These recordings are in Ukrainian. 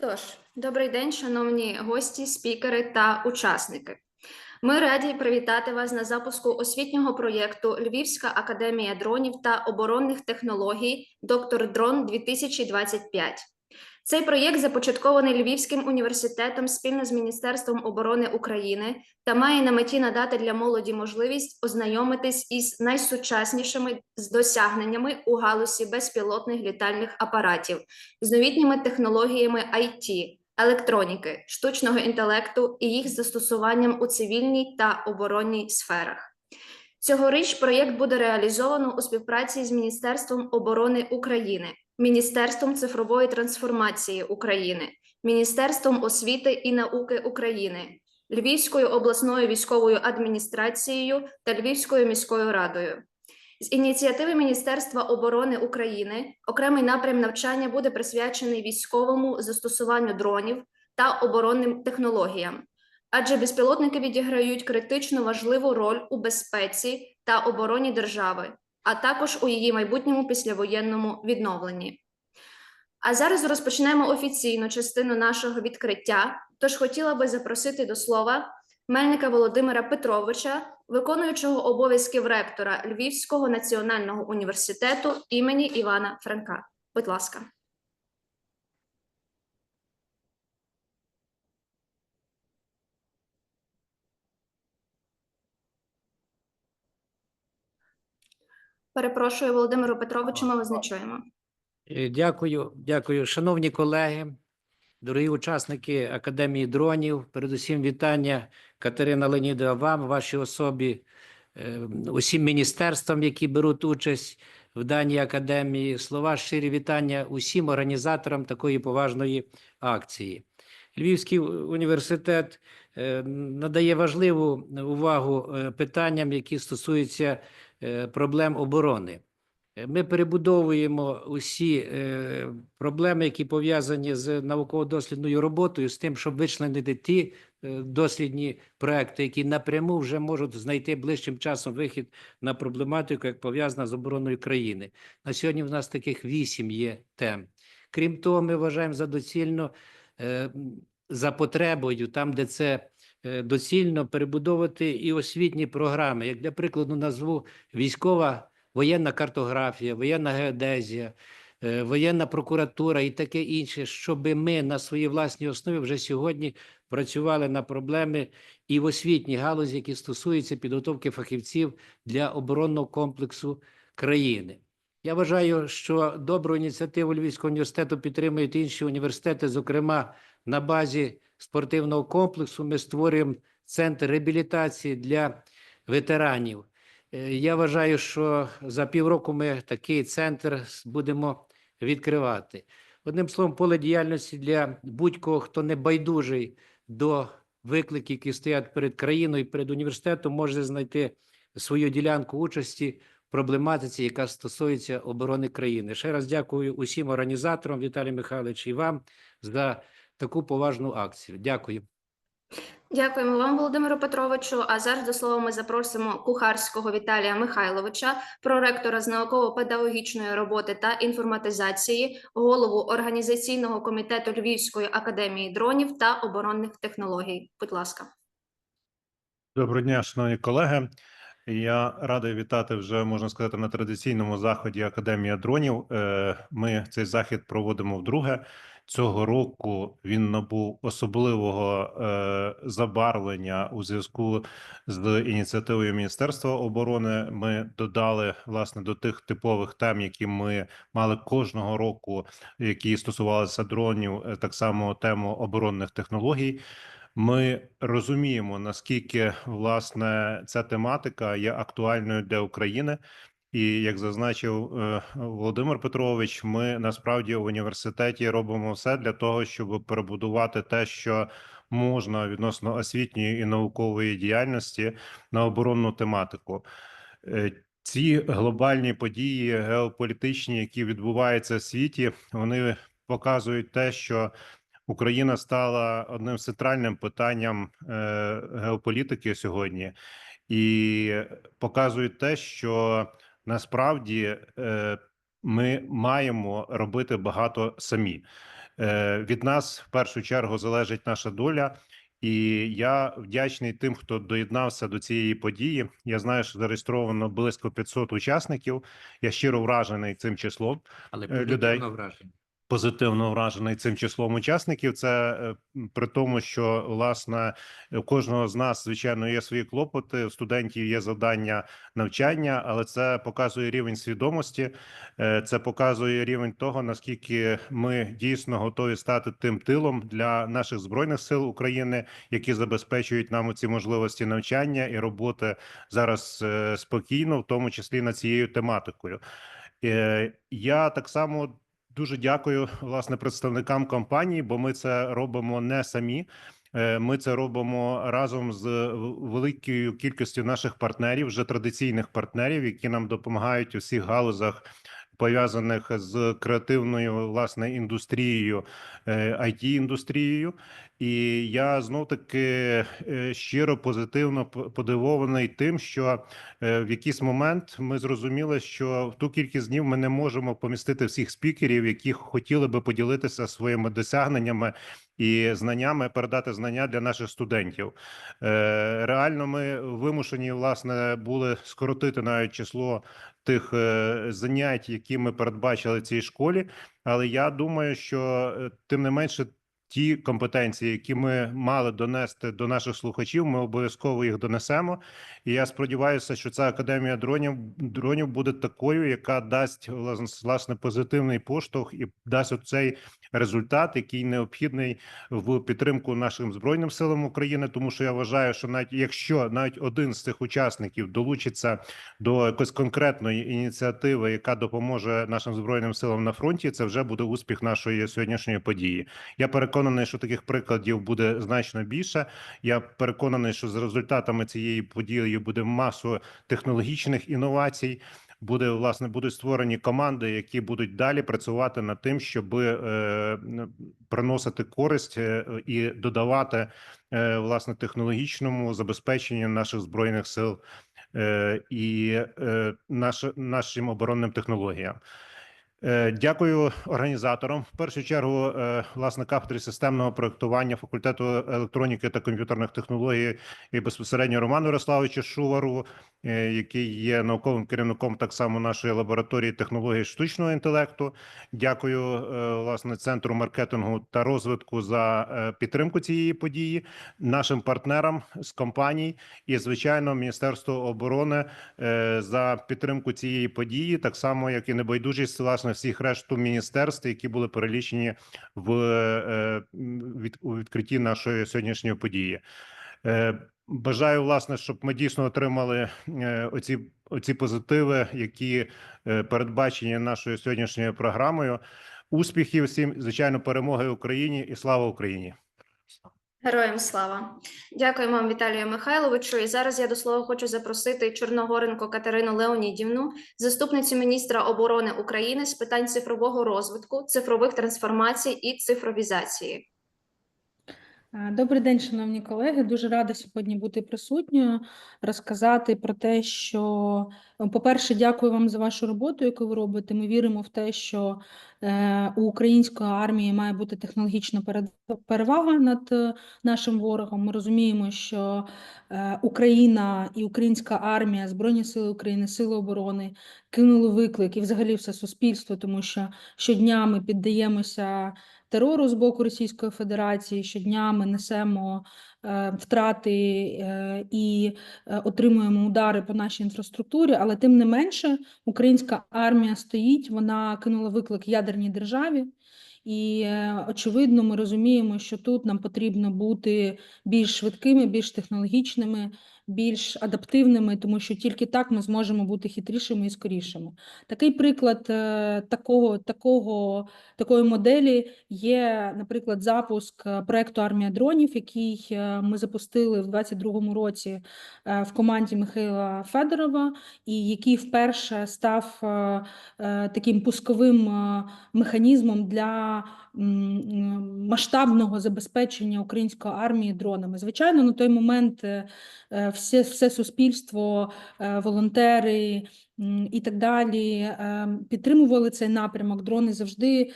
Тож, добрий день, шановні гості, спікери та учасники. Ми раді привітати вас на запуску освітнього проєкту Львівська академія дронів та оборонних технологій Доктор Дрон 2025. Цей проєкт започаткований Львівським університетом спільно з Міністерством оборони України та має на меті надати для молоді можливість ознайомитись із найсучаснішими досягненнями у галузі безпілотних літальних апаратів, з новітніми технологіями IT, електроніки, штучного інтелекту і їх застосуванням у цивільній та оборонній сферах. Цьогоріч проєкт буде реалізовано у співпраці з Міністерством оборони України, Міністерством цифрової трансформації України, Міністерством освіти і науки України, Львівською обласною військовою адміністрацією та Львівською міською радою. З ініціативи Міністерства оборони України окремий напрям навчання буде присвячений військовому застосуванню дронів та оборонним технологіям, адже безпілотники відіграють критично важливу роль у безпеці та обороні держави, а також у її майбутньому післявоєнному відновленні. А зараз розпочнемо офіційну частину нашого відкриття. Тож хотіла би запросити до слова Мельника Володимира Петровича, виконуючого обов'язків ректора Львівського національного університету імені Івана Франка. Будь ласка. Перепрошую, Володимиру Петровичу, ми чуємо. Е, Дякую, дякую, шановні колеги, дорогі учасники Академії дронів. Передусім, вітання Катерина Леонідова вам, вашій особі, е, усім міністерствам, які беруть участь в даній академії. Слова щирі вітання усім організаторам такої поважної акції. Львівський університет надає важливу увагу е, питанням, які стосуються е, проблем оборони. Е, Ми перебудовуємо усі е, проблеми, які пов'язані з науково-дослідною роботою, з тим, щоб вичленити ті е, дослідні проекти, які напряму вже можуть знайти ближчим часом вихід на проблематику, як пов'язана з обороною країни. На сьогодні в нас таких вісім є тем. Крім того, ми вважаємо за доцільно е, за потребою, там, де це е, доцільно, перебудовувати і освітні програми. Як для прикладу, назву військова воєнна картографія, воєнна геодезія, е, воєнна прокуратура і таке інше, щоб ми на своїй власній основі вже сьогодні працювали на проблеми і в освітній галузі, які стосуються підготовки фахівців для оборонного комплексу країни. Я вважаю, що добру ініціативу Львівського університету підтримують інші університети, зокрема на базі спортивного комплексу. Ми створюємо центр реабілітації для ветеранів. Е, Я вважаю, що за півроку ми такий центр будемо відкривати. Одним словом, поле діяльності для будь-кого, хто не байдужий до викликів, які стоять перед країною і перед університетом, може знайти свою ділянку участі проблематиці, яка стосується оборони країни. Ще раз дякую усім організаторам, Віталій Михайлович, і вам за таку поважну акцію. Дякую. Дякуємо вам, Володимиру Петровичу. А зараз до слова ми запросимо кухарського Віталія Михайловича, проректора з науково-педагогічної роботи та інформатизації, голову організаційного комітету Львівської академії дронів та оборонних технологій. Будь ласка. Доброго дня, шановні колеги. Я радий вітати вже можна сказати на традиційному заході Академія дронів. Е, Ми цей захід проводимо вдруге. Цього року він набув особливого е, забарвлення у зв'язку з ініціативою Міністерства оборони. Ми додали власне до тих типових тем, які ми мали кожного року, які стосувалися дронів, е, так само тему оборонних технологій. Ми розуміємо, наскільки власне ця тематика є актуальною для України. І як зазначив е, Володимир Петрович, ми насправді в університеті робимо все для того, щоб перебудувати те, що можна відносно освітньої і наукової діяльності на оборонну тематику. Е, Ці глобальні події геополітичні, які відбуваються в світі, вони показують те, що Україна стала одним з центральним питанням е, геополітики сьогодні, і показують те, що насправді е, ми маємо робити багато самі. Е, Від нас в першу чергу залежить наша доля. І я вдячний тим, хто доєднався до цієї події. Я знаю, що зареєстровано близько 500 учасників. Я щиро вражений цим числом Але людей. враження. Позитивно вражений цим числом учасників. Це е, при тому, що власне у кожного з нас звичайно є свої клопоти. У студентів є завдання навчання, але це показує рівень свідомості. е, Це показує рівень того, наскільки ми дійсно готові стати тим тилом для наших збройних сил України, які забезпечують нам ці можливості навчання і роботи зараз е, спокійно, в тому числі над цією тематикою. Я так само дуже дякую власне представникам компанії, бо ми це робимо не самі. Е, Ми це робимо разом з великою кількістю наших партнерів, вже традиційних партнерів, які нам допомагають у всіх галузах. Пов'язаних з креативною власне індустрією, it індустрією, і я знов таки е, щиро позитивно подивований тим, що е, в якийсь момент ми зрозуміли, що в ту кількість днів ми не можемо помістити всіх спікерів, які хотіли би поділитися своїми досягненнями і знаннями, передати знання для наших студентів. Е, Реально, ми вимушені власне були скоротити навіть число тих е, занять, які ми передбачили цій школі. Але я думаю, що е, тим не менше. Ті компетенції, які ми мали донести до наших слухачів, ми обов'язково їх донесемо. І я сподіваюся, що ця академія дронів дронів буде такою, яка дасть власне- позитивний поштовх і дасть оцей результат, який необхідний в підтримку нашим збройним силам України. Тому що я вважаю, що навіть якщо навіть один з цих учасників долучиться до якоїсь конкретної ініціативи, яка допоможе нашим збройним силам на фронті, це вже буде успіх нашої сьогоднішньої події. Я переконаний, що таких прикладів буде значно більше. Я переконаний, що за результатами цієї події буде масу технологічних інновацій. Буде власне будуть створені команди, які будуть далі працювати над тим, щоб е, приносити користь е, і додавати е, власне технологічному забезпеченню наших збройних сил е, і е, наш, нашим оборонним технологіям. Е, Дякую організаторам. В першу чергу, е, власне, кафедрі системного проектування факультету електроніки та комп'ютерних технологій і безпосередньо Роману Ярославовичу Шувару, е, який є науковим керівником так само нашої лабораторії технологій штучного інтелекту. Дякую, власне, центру маркетингу та розвитку за підтримку цієї події, нашим партнерам з компаній і, звичайно, Міністерству оборони за підтримку цієї події, так само як і небайдужість власне всіх решту міністерств, які були перелічені в е, від у відкритті нашої сьогоднішньої події. Е, Бажаю, власне, щоб ми дійсно отримали е, оці, оці позитиви, які передбачені нашою сьогоднішньою програмою. Успіхів всім, звичайно, перемоги Україні і слава Україні. Героям слава! Дякуємо вам, Віталію Михайловичу. І зараз я до слова хочу запросити Чорногоренко Катерину Леонідівну, заступницю міністра оборони України з питань цифрового розвитку, цифрових трансформацій і цифровізації. Е, Добрий день, шановні колеги. Дуже рада сьогодні бути присутньою, розказати про те, що, е, по-перше, дякую вам за вашу роботу, яку ви робите. Ми віримо в те, що е, у української армії має бути технологічна перевага над нашим ворогом. Ми розуміємо, що Україна і українська армія, Збройні Сили України, Сили оборони кинули виклик і взагалі все суспільство, тому що щодня ми піддаємося терору з боку Російської Федерації. Щодня ми несемо е, втрати е, і е, отримуємо удари по нашій інфраструктурі, але тим не менше українська армія стоїть, вона кинула виклик ядерній державі. І очевидно, ми розуміємо, що тут нам потрібно бути більш швидкими, більш технологічними, більш адаптивними, тому що тільки так ми зможемо бути хитрішими і скорішими. Такий приклад е, такого, такого, такої моделі є, наприклад, запуск е, проекту Армія дронів, який е, ми запустили в 2022 році в команді Михайла Федорова, і який вперше став таким пусковим механізмом для масштабного забезпечення української армії дронами. Звичайно, на той момент е, е, все, все суспільство, е, волонтери і так далі, підтримували цей напрямок. Дрони завжди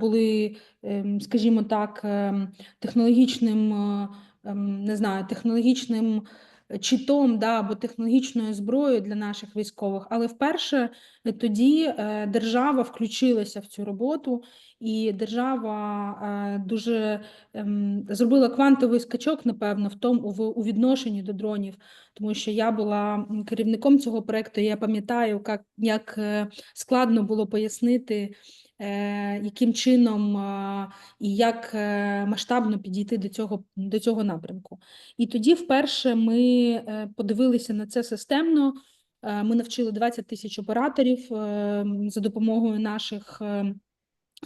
були, ем, скажімо так, ем, технологічним, ем, не знаю, технологічним читом да, або технологічною зброєю для наших військових. Але вперше е, тоді е, держава включилася в цю роботу, і держава е, дуже ем, зробила квантовий скачок, напевно, в тому у відношенні до дронів, тому що я була керівником цього проекту. Я пам'ятаю, як, складно було пояснити, яким чином е, і як е, масштабно підійти до цього, до цього напрямку. І тоді вперше ми е, подивилися на це системно. Е, Ми навчили 20 тисяч операторів е, за допомогою наших.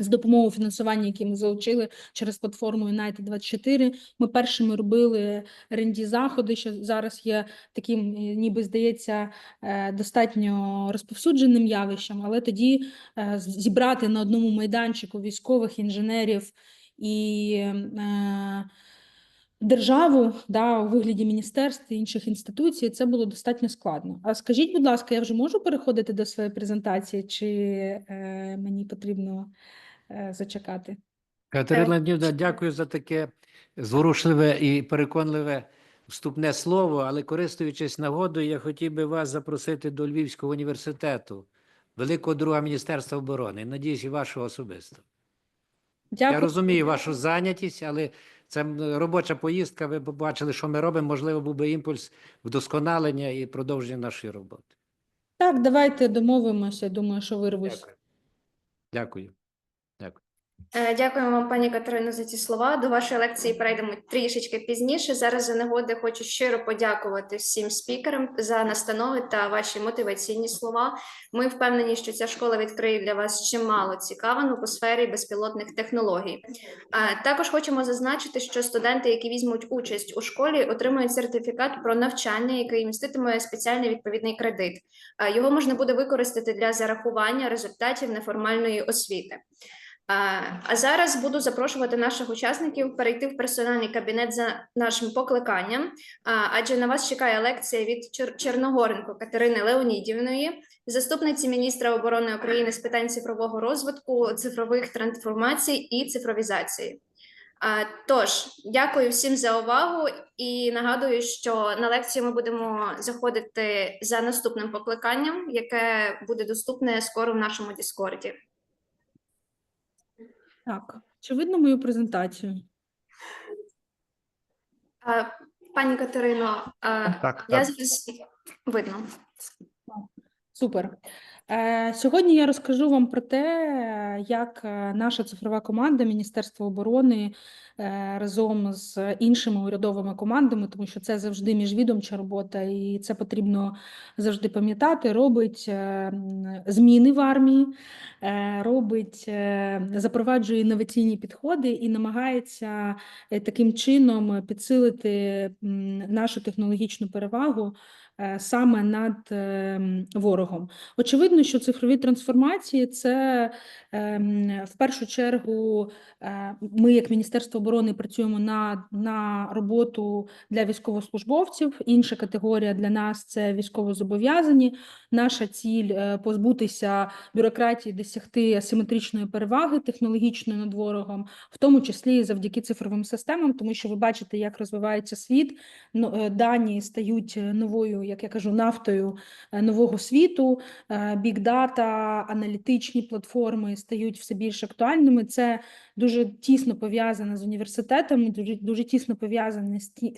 З допомогою фінансування, яке ми залучили через платформу United 24 ми першими робили ренді заходи, що зараз є таким, е, ніби здається, е, достатньо розповсюдженим явищем, але тоді е, зібрати на одному майданчику військових інженерів і е, державу да, у вигляді міністерств і інших інституцій, це було достатньо складно. А скажіть, будь ласка, я вже можу переходити до своєї презентації, чи е, мені потрібно зачекати? Катерина Леонідовна, дякую за таке зворушливе і переконливе вступне слово, але користуючись нагодою, я хотів би вас запросити до Львівського університету, великого друга Міністерства оборони. Надіюсь, і вашого особисто. Дякую. Я розумію вашу зайнятість, але це робоча поїздка. Ви побачили, що ми робимо. Можливо, був би імпульс вдосконалення і продовження нашої роботи. Так, давайте домовимося. Думаю, що вирвусь. Дякую. Дякую. Е, Дякуємо вам, пані Катерино, за ці слова. До вашої лекції перейдемо трішечки пізніше. Зараз за нагоди хочу щиро подякувати всім спікерам за настанови та ваші мотиваційні слова. Ми впевнені, що ця школа відкриє для вас чимало цікавого у сфері безпілотних технологій. Е, Також хочемо зазначити, що студенти, які візьмуть участь у школі, отримують сертифікат про навчання, який міститиме спеціальний відповідний кредит. Е, Його можна буде використати для зарахування результатів неформальної освіти. А, зараз буду запрошувати наших учасників перейти в персональний кабінет за нашим покликанням, адже на вас чекає лекція від Чер- Черногоренко Катерини Леонідівної, заступниці міністра оборони України з питань цифрового розвитку, цифрових трансформацій і цифровізації. Тож, дякую всім за увагу і нагадую, що на лекцію ми будемо заходити за наступним покликанням, яке буде доступне скоро в нашому Діскорді. Так, чи видно мою презентацію? Пані Катерино, Так, я так. зараз видно. Супер. Е, Сьогодні я розкажу вам про те, як е, наша цифрова команда Міністерства оборони е, разом з іншими урядовими командами, тому що це завжди міжвідомча робота, і це потрібно завжди пам'ятати, робить зміни в армії, робить, запроваджує інноваційні підходи і намагається таким чином підсилити нашу технологічну перевагу саме над ем, ворогом. Очевидно, що цифрові трансформації це ем, в першу чергу е, ми, як Міністерство оборони, працюємо на, на роботу для військовослужбовців. Інша категорія для нас це військовозобов'язані. Наша ціль е, позбутися бюрократії, досягти асиметричної переваги технологічної над ворогом, в тому числі завдяки цифровим системам, тому що ви бачите, як розвивається світ. Е, Дані стають е, новою, як я кажу, нафтою е, нового світу. Е, Бікдата, аналітичні платформи стають все більш актуальними. Це дуже тісно пов'язане з університетами, дуже, дуже тісно пов'язане з